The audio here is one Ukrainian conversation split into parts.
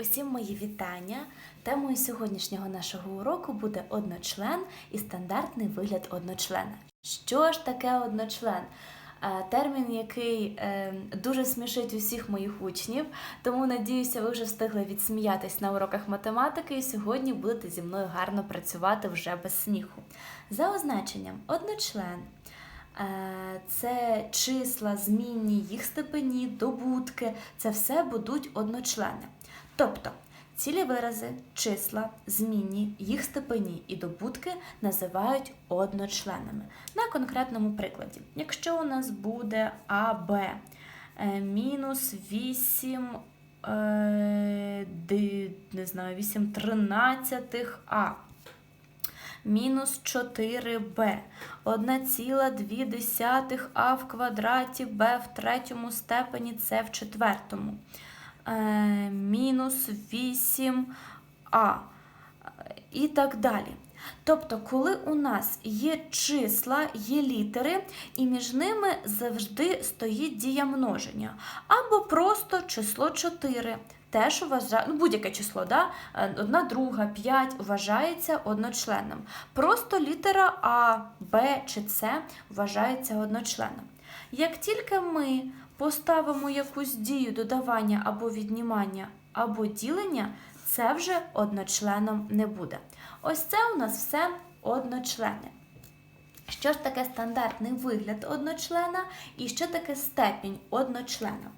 Усім мої вітання. Темою сьогоднішнього нашого уроку буде одночлен і стандартний вигляд одночлена. Що ж таке одночлен? Е, Термін, який е, дуже смішить усіх моїх учнів, тому надіюся, ви вже встигли відсміятись на уроках математики і сьогодні будете зі мною гарно працювати вже без сміху. За означенням, одночлен Е, це числа, змінні, їх степені, добутки це все будуть одночлени. Тобто цілі вирази, числа, змінні, їх степені і добутки називають одночленами. На конкретному прикладі, якщо у нас буде АБ е, мінус 8, е, не знаю, 8 тринадцятих А мінус 4b, 1,2 а в квадраті b в третьому степені c в четвертому, мінус 8а і так далі. Тобто, коли у нас є числа, є літери, і між ними завжди стоїть дія множення, або просто число 4. Теж вважає, ну, будь-яке число, да? Е, одна, друга, п'ять вважається одночленом. Просто літера А, Б чи С вважається одночленом. Як тільки ми поставимо якусь дію додавання або віднімання, або ділення, це вже одночленом не буде. Ось це у нас все одночлени. Що ж таке стандартний вигляд одночлена і що таке степінь одночлена?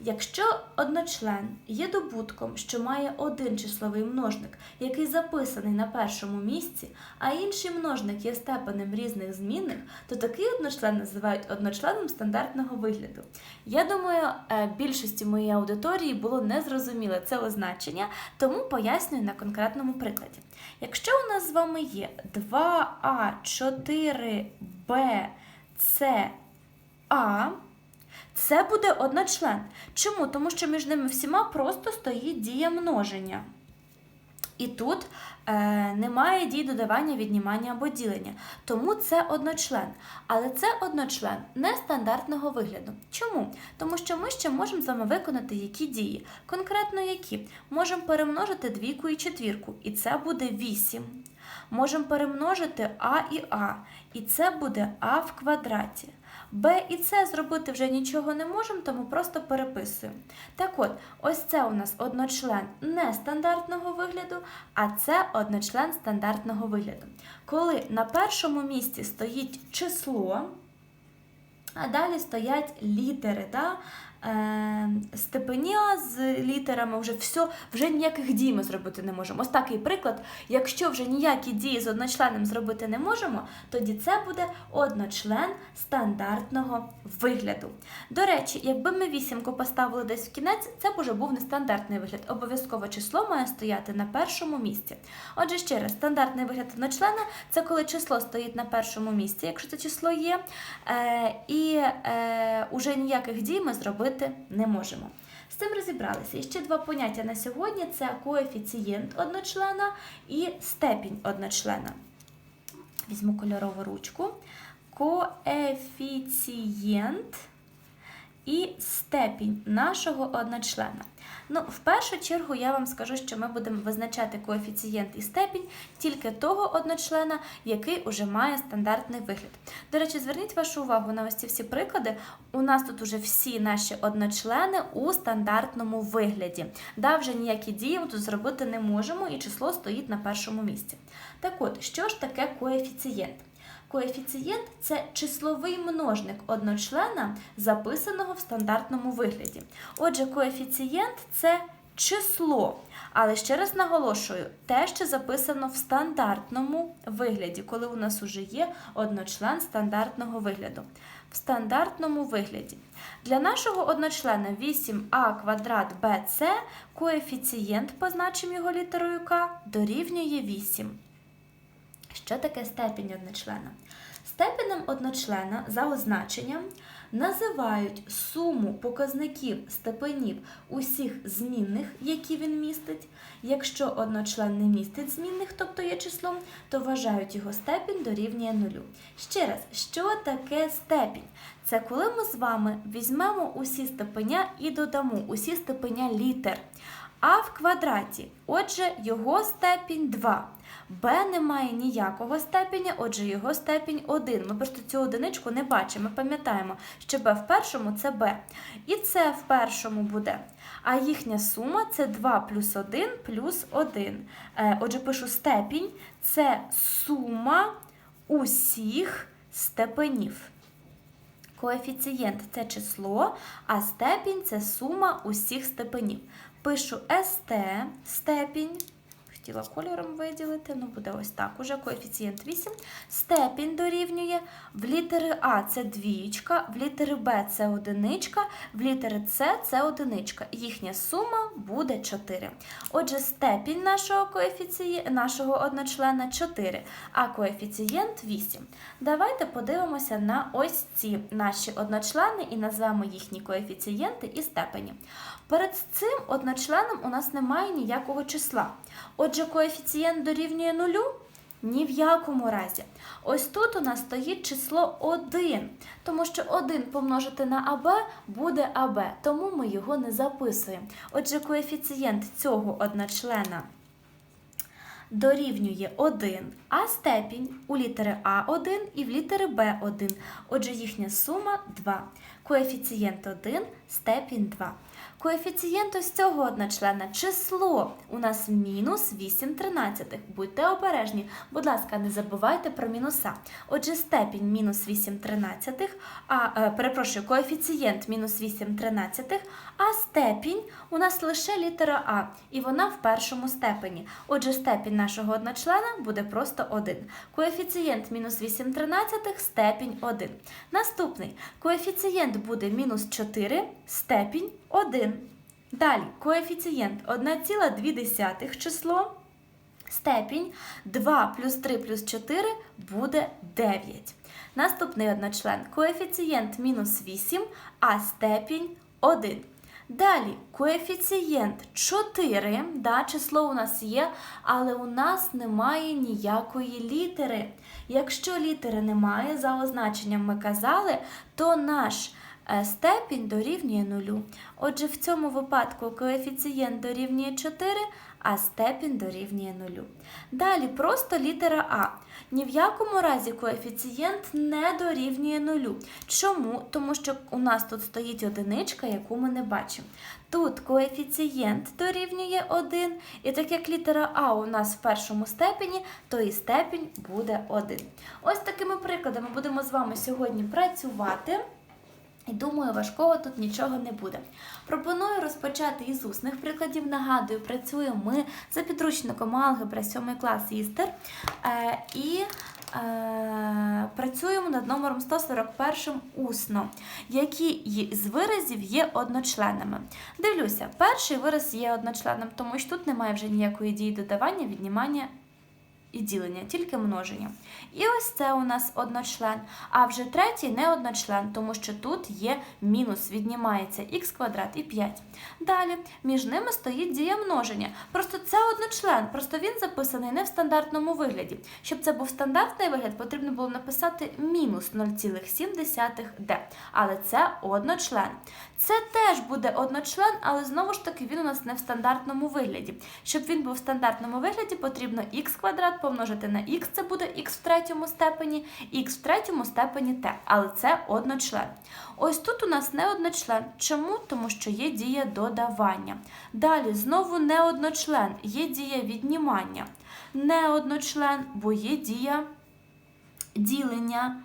Якщо одночлен є добутком, що має один числовий множник, який записаний на першому місці, а інший множник є степенем різних змінних, то такий одночлен називають одночленом стандартного вигляду. Я думаю, е, більшості моєї аудиторії було незрозуміле це означення, тому пояснюю на конкретному прикладі. Якщо у нас з вами є 2А, 4Б, С, А, це буде одночлен. Чому? Тому що між ними всіма просто стоїть дія множення. І тут е, немає дій додавання, віднімання або ділення. Тому це одночлен. Але це одночлен нестандартного вигляду. Чому? Тому що ми ще можемо з вами виконати які дії. Конкретно які? Можемо перемножити двійку і четвірку, і це буде 8. Можемо перемножити А і А, і це буде А в квадраті. Б і С зробити вже нічого не можемо, тому просто переписуємо. Так от, ось це у нас одночлен нестандартного вигляду, а це одночлен стандартного вигляду. Коли на першому місці стоїть число, а далі стоять літери. Да? Е, степеня з літерами, вже все, вже ніяких дій ми зробити не можемо. Ось такий приклад. Якщо вже ніякі дії з одночленом зробити не можемо, тоді це буде одночлен стандартного вигляду. До речі, якби ми вісімку поставили десь в кінець, це б уже був нестандартний вигляд. Обов'язково число має стояти на першому місці. Отже, ще раз, стандартний вигляд одночлена це коли число стоїть на першому місці, якщо це число є, е, і е, уже ніяких дій ми зробити не можемо. З цим розібралися. І ще два поняття на сьогодні: це коефіцієнт одночлена і степінь одночлена. Візьму кольорову ручку. Коефіцієнт і степінь нашого одночлена. Ну, в першу чергу я вам скажу, що ми будемо визначати коефіцієнт і степінь тільки того одночлена, який уже має стандартний вигляд. До речі, зверніть вашу увагу на ось ці всі приклади. У нас тут уже всі наші одночлени у стандартному вигляді. Да, вже ніякі дії ми тут зробити не можемо, і число стоїть на першому місці. Так от, що ж таке коефіцієнт? Коефіцієнт це числовий множник одночлена, записаного в стандартному вигляді. Отже, коефіцієнт це число. Але ще раз наголошую, те, що записано в стандартному вигляді, коли у нас уже є одночлен стандартного вигляду. В стандартному вигляді. Для нашого одночлена 8а квадрат bc коефіцієнт, позначимо його літерою К, дорівнює 8. Що таке степінь одночлена? Степенем одночлена за означенням називають суму показників степенів усіх змінних, які він містить. Якщо одночлен не містить змінних, тобто є числом, то вважають його степінь дорівнює нулю. Ще раз, що таке степінь? Це коли ми з вами візьмемо усі степеня і додамо усі степеня літер. А в квадраті, отже, його степінь 2. Б не має ніякого степеня, отже, його степінь 1. Ми просто цю одиничку не бачимо. Ми пам'ятаємо, що Б в першому це Б. І С в першому буде. А їхня сума це 2 плюс 1 плюс 1. Е, Отже, пишу степінь це сума усіх степенів. Коефіцієнт це число, а степінь це сума усіх степенів. Пишу СТ степінь. Хотіла кольором виділити, ну буде ось так. Уже коефіцієнт 8. Степінь дорівнює. В літери А це двічка, в літери Б це одиничка, в літери С це одиничка. Їхня сума буде 4. Отже, степінь нашого коефіцієнта, нашого одночлена 4, а коефіцієнт 8. Давайте подивимося на ось ці наші одночлени і назвемо їхні коефіцієнти і степені. Перед цим одночленом у нас немає ніякого числа. Отже, коефіцієнт дорівнює нулю? Ні в якому разі. Ось тут у нас стоїть число 1, тому що 1 помножити на АБ буде АБ, тому ми його не записуємо. Отже, коефіцієнт цього одночлена дорівнює 1, а степінь у літери А1 і в літери Б1. Отже, їхня сума 2. Коефіцієнт 1, степінь 2. Коефіцієнт ось цього одночлена число у нас мінус 8 тринадцятих. Будьте обережні, будь ласка, не забувайте про мінуса. Отже, степінь мінус 8 тринадцятих, а е, перепрошую, коефіцієнт мінус 8 тринадцятих, а степінь у нас лише літера А, і вона в першому степені. Отже, степінь нашого одночлена буде просто 1. Коефіцієнт мінус 8 тринадцятих, степінь 1. Наступний коефіцієнт буде мінус 4, степінь 1. Далі коефіцієнт 1,2 число. Степінь 2 плюс 3 плюс 4 буде 9. Наступний одночлен коефіцієнт мінус 8, а степінь 1. Далі коефіцієнт 4, да, число у нас є, але у нас немає ніякої літери. Якщо літери немає, за означенням ми казали, то наш е, степінь дорівнює нулю. Отже, в цьому випадку коефіцієнт дорівнює 4, а степінь дорівнює нулю. Далі просто літера А. Ні в якому разі коефіцієнт не дорівнює нулю. Чому? Тому що у нас тут стоїть одиничка, яку ми не бачимо. Тут коефіцієнт дорівнює 1, і так як літера А у нас в першому степені, то і степінь буде 1. Ось такими прикладами будемо з вами сьогодні працювати. І думаю, важкого тут нічого не буде. Пропоную розпочати із усних прикладів. Нагадую, працюємо ми за підручником алгебра 7 клас Істер. Е, і е, працюємо над номером 141 усно, які з виразів є одночленами. Дивлюся, перший вираз є одночленом, тому що тут немає вже ніякої дії додавання, віднімання і ділення, тільки множення. І ось це у нас одночлен. А вже третій не одночлен, тому що тут є мінус, віднімається х квадрат і 5. Далі між ними стоїть дія множення. Просто це одночлен, просто він записаний не в стандартному вигляді. Щоб це був стандартний вигляд, потрібно було написати мінус 0,7d. Але це одночлен. Це теж буде одночлен, але знову ж таки він у нас не в стандартному вигляді. Щоб він був в стандартному вигляді, потрібно х квадрат помножити на х, це буде х в третьому степені, х в третьому степені t, але це одночлен. Ось тут у нас не одночлен. Чому? Тому що є дія додавання. Далі знову не одночлен, є дія віднімання. Не одночлен, бо є дія ділення.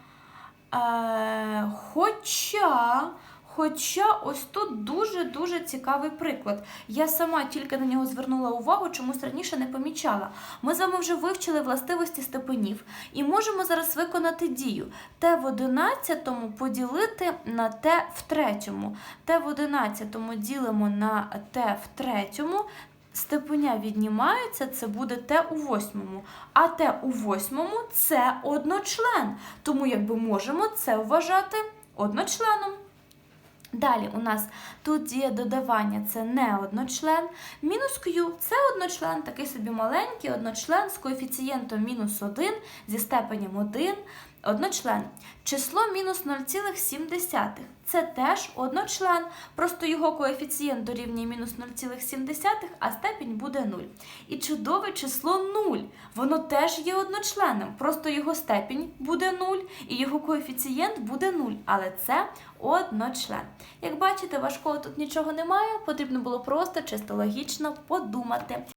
Е, хоча. Хоча ось тут дуже-дуже цікавий приклад. Я сама тільки на нього звернула увагу, чомусь раніше не помічала. Ми з вами вже вивчили властивості степенів і можемо зараз виконати дію. Т в 11 поділити на Т в третьому. Т в 11 ділимо на Т в третьому. Степеня віднімається, це буде Т у восьмому. А Т у восьмому це одночлен. Тому якби можемо це вважати одночленом. Далі у нас тут діє додавання, це не одночлен. Мінус Q це одночлен, такий собі маленький одночлен з коефіцієнтом мінус 1 зі степенем 1. одночлен. Число мінус 0,7. Це теж одночлен, просто його коефіцієнт дорівнює мінус 0,7, а степінь буде 0. І чудове число 0. Воно теж є одночленним, просто його степінь буде 0 і його коефіцієнт буде 0, але це одночлен. Як бачите, важкого тут нічого немає, потрібно було просто чисто логічно подумати.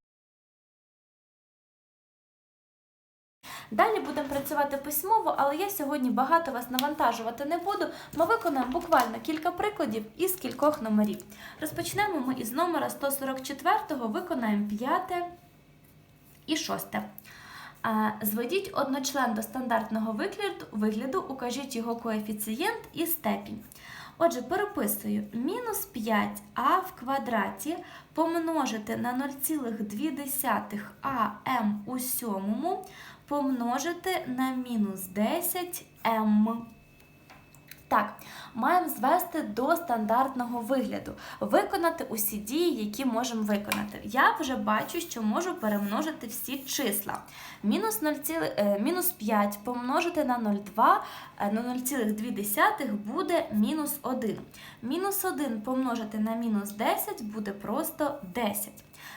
Далі будемо працювати письмово, але я сьогодні багато вас навантажувати не буду. Ми виконаємо буквально кілька прикладів із кількох номерів. Розпочнемо ми із номера 144, виконаємо 5 і 6. Зведіть одночлен до стандартного вигляду, укажіть його коефіцієнт і степінь. Отже, переписую мінус 5а в квадраті помножити на 0,2 ам у сьомому помножити на мінус 10m. Так, маємо звести до стандартного вигляду, виконати усі дії, які можемо виконати. Я вже бачу, що можу перемножити всі числа. Мінус, 0, е, мінус 5 помножити на 0,2 е, на 0,2 буде мінус 1. Мінус 1 помножити на мінус 10 буде просто 10.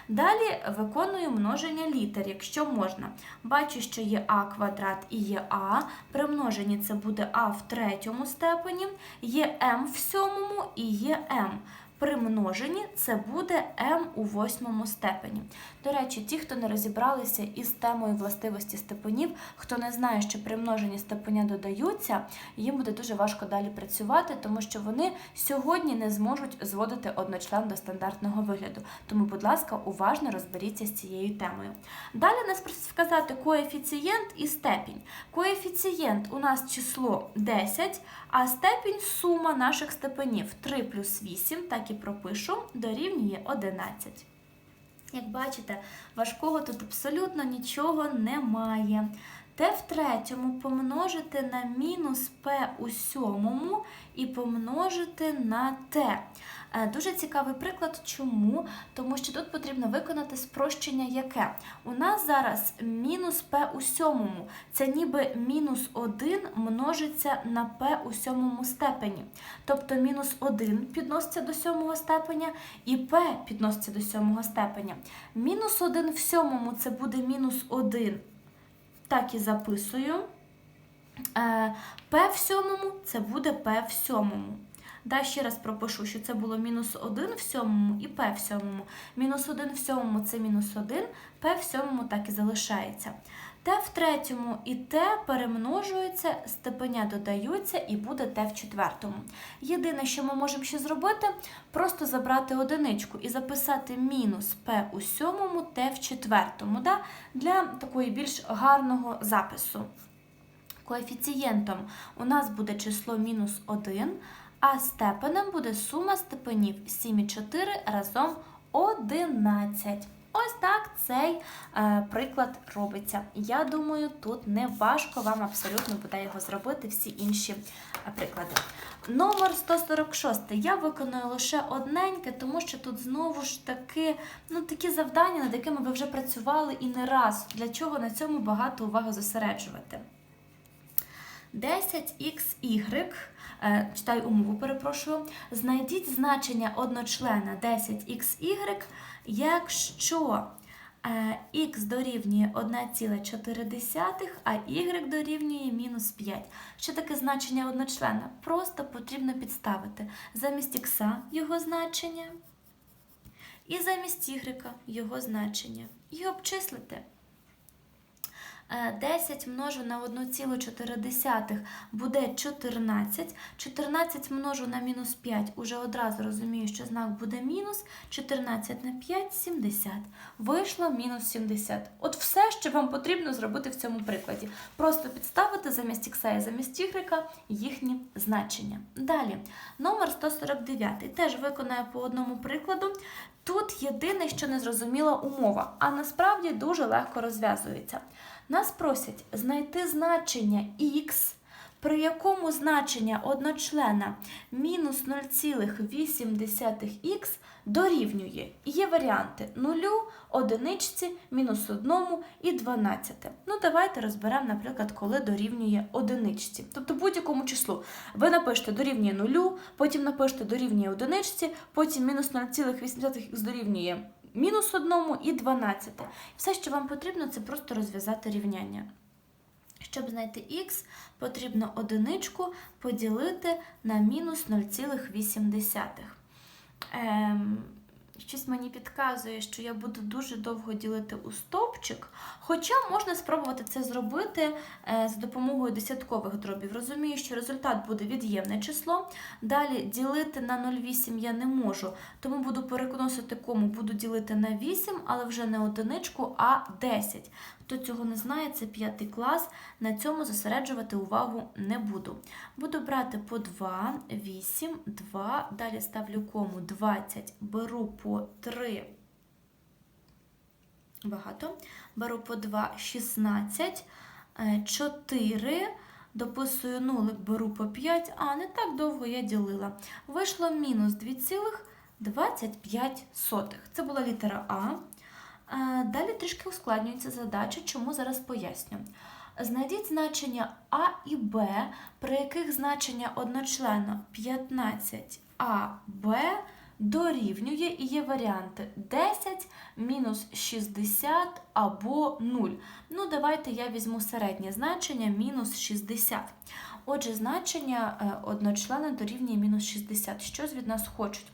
Далі виконую множення літер, якщо можна. Бачу, що є а квадрат і є а. При множенні це буде а в третьому степені, є м в сьомому і є м. При множенні це буде m у восьмому степені. До речі, ті, хто не розібралися із темою властивості степенів, хто не знає, що при множенні степеня додаються, їм буде дуже важко далі працювати, тому що вони сьогодні не зможуть зводити одночлен до стандартного вигляду. Тому, будь ласка, уважно розберіться з цією темою. Далі нас просить вказати коефіцієнт і степінь. Коефіцієнт у нас число 10, а степінь сума наших степенів 3 плюс 8, так і пропишу, дорівнює 11. Як бачите, важкого тут абсолютно нічого немає. Т в третьому помножити на мінус П у сьомому і помножити на Т. Е, дуже цікавий приклад. Чому? Тому що тут потрібно виконати спрощення яке? У нас зараз мінус П у сьомому. Це ніби мінус 1 множиться на П у сьомому степені. Тобто мінус 1 підноситься до сьомого степеня і П підноситься до сьомого степеня. Мінус 1 в сьомому це буде мінус 1. Так і записую. Е, П в сьомому це буде П в сьомому. Да, ще раз пропишу, що це було мінус 1 в сьомому і П в сьомому. Мінус 1 в сьомому це мінус 1, П в сьомому так і залишається. Т в третьому і Т перемножуються, степеня додаються і буде Т в четвертому. Єдине, що ми можемо ще зробити, просто забрати одиничку і записати мінус П у сьомому, Т в четвертому, да? для такої більш гарного запису. Коефіцієнтом у нас буде число мінус 1, а степенем буде сума степенів 7 і 4 разом 11. Ось так цей е, приклад робиться. Я думаю, тут не важко вам абсолютно буде його зробити всі інші е, приклади. Номер 146 я виконую лише одненьке, тому що тут знову ж таки ну, такі завдання, над якими ви вже працювали і не раз. Для чого на цьому багато уваги зосереджувати. 10xy, е, читаю умову, перепрошую, знайдіть значення одночлена 10xy, якщо х дорівнює 1,4, а y дорівнює мінус 5. Що таке значення одночлена? Просто потрібно підставити замість х його значення і замість y його значення. І обчислити. 10 множу на 1,4 буде 14. 14 множу на мінус 5, уже одразу розумію, що знак буде мінус. 14 на 5 70. Вийшло мінус 70. От все, що вам потрібно зробити в цьому прикладі. Просто підставити замість х і замість y їхні значення. Далі, номер 149. Теж виконаю по одному прикладу. Тут єдине, що не зрозуміла умова, а насправді дуже легко розв'язується. Нас просять знайти значення х при якому значення одночлена мінус 0,8х дорівнює. Є варіанти 0, одиничці, мінус 1 і 12. Ну, давайте розберемо, наприклад, коли дорівнює одиничці. Тобто будь-якому числу. Ви напишете дорівнює 0, потім напишете дорівнює одиничці, потім мінус 0,8х дорівнює мінус 1 і 12. Все, що вам потрібно, це просто розв'язати рівняння. Щоб знайти х, потрібно одиничку поділити на мінус 0,8. Ем, щось мені підказує, що я буду дуже довго ділити у стовпчик, хоча можна спробувати це зробити е, за допомогою десяткових дробів. Розумію, що результат буде від'ємне число. Далі ділити на 0,8 я не можу, тому буду переконосити кому, буду ділити на 8, але вже не одиничку, а 10. Хто цього не знає, це 5 клас. На цьому зосереджувати увагу не буду. Буду брати по 2, 8, 2, далі ставлю кому 20, беру по 3. Багато. Беру по 2, 16, 4, дописую нулик, беру по 5, а не так довго я ділила. Вийшло мінус 2,25. Це була літера А. Е, Далі трішки ускладнюється задача, чому зараз поясню. Знайдіть значення А і Б, при яких значення одночленно 15АБ дорівнює і є варіанти 10, мінус 60 або 0. Ну, давайте я візьму середнє значення мінус 60. Отже, значення е, одночлена дорівнює мінус 60. Щось від нас хочуть.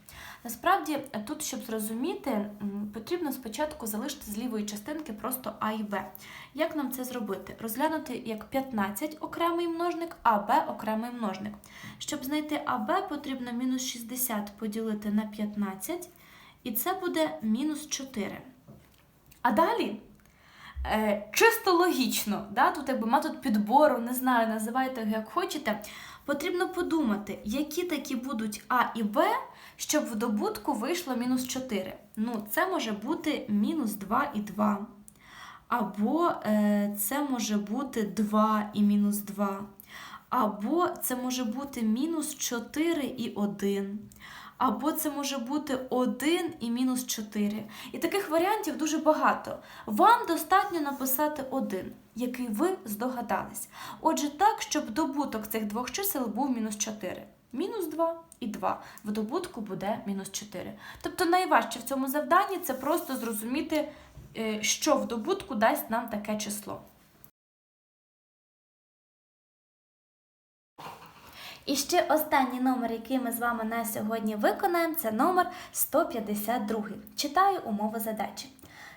Насправді, тут, щоб зрозуміти, потрібно спочатку залишити з лівої частинки просто А і Б. Як нам це зробити? Розглянути як 15 окремий множник, а Б окремий множник. Щоб знайти АБ, потрібно мінус 60 поділити на 15, і це буде мінус 4. А далі е, чисто логічно, да? тут якби метод підбору, не знаю, називайте його як хочете. Потрібно подумати, які такі будуть А і Б, щоб в добутку вийшло мінус 4. Ну, це може бути мінус 2 і 2. Або е, це може бути 2 і мінус 2. Або це може бути мінус 4 і 1. Або це може бути 1 і мінус 4. І таких варіантів дуже багато. Вам достатньо написати 1, який ви здогадались. Отже, так, щоб добуток цих двох чисел був мінус 4. Мінус 2 і 2. В добутку буде мінус 4. Тобто найважче в цьому завданні це просто зрозуміти, е, що в добутку дасть нам таке число. І ще останній номер, який ми з вами на сьогодні виконаємо, це номер 152. Читаю умови задачі.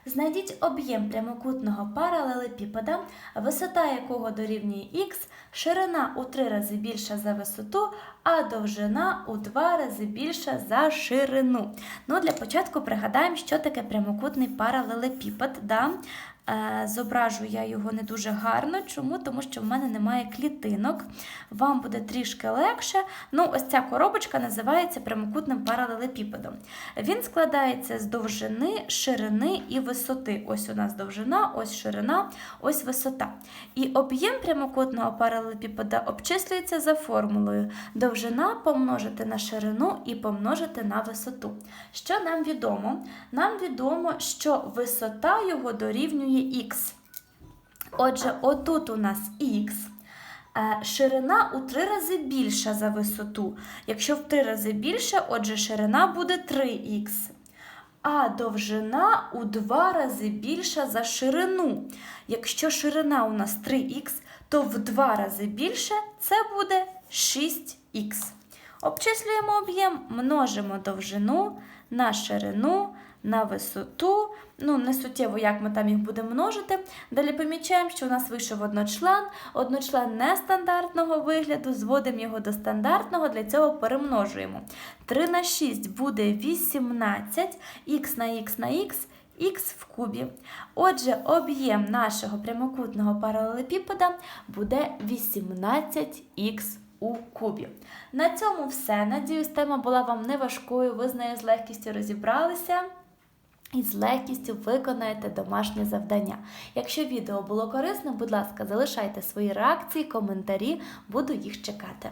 Знайдіть об'єм прямокутного паралелепіпеда, висота якого дорівнює х, ширина у 3 рази більша за висоту, а довжина у 2 рази більша за ширину. Ну, Для початку пригадаємо, що таке прямокутний паралелепіпед. Да? Е, Зображу я його не дуже гарно. Чому? Тому що в мене немає клітинок. Вам буде трішки легше. Ну, ось ця коробочка називається прямокутним паралелепіпедом. Він складається з довжини, ширини і висоти. Ось у нас довжина, ось ширина, ось висота. І об'єм прямокутного паралелепіпеда обчислюється за формулою довжина помножити на ширину і помножити на висоту. Що нам відомо? Нам відомо, що висота його дорівнює х. Отже, отут у нас х. Е, Ширина у 3 рази більша за висоту. Якщо в 3 рази більше, отже, ширина буде 3х. А довжина у 2 рази більша за ширину. Якщо ширина у нас 3х, то в 2 рази більше це буде 6х. Обчислюємо об'єм, множимо довжину на ширину, на висоту. Ну, не суттєво, як ми там їх будемо множити. Далі помічаємо, що у нас вийшов одночлен. Одночлен нестандартного вигляду, зводимо його до стандартного, для цього перемножуємо. 3 на 6 буде 18, х на х на х, х в кубі. Отже, об'єм нашого прямокутного паралелепіпеда буде 18х у кубі. На цьому все. Надіюсь, тема була вам не важкою, ви з нею з легкістю розібралися. І з легкістю виконаєте домашнє завдання. Якщо відео було корисним, будь ласка, залишайте свої реакції, коментарі, буду їх чекати.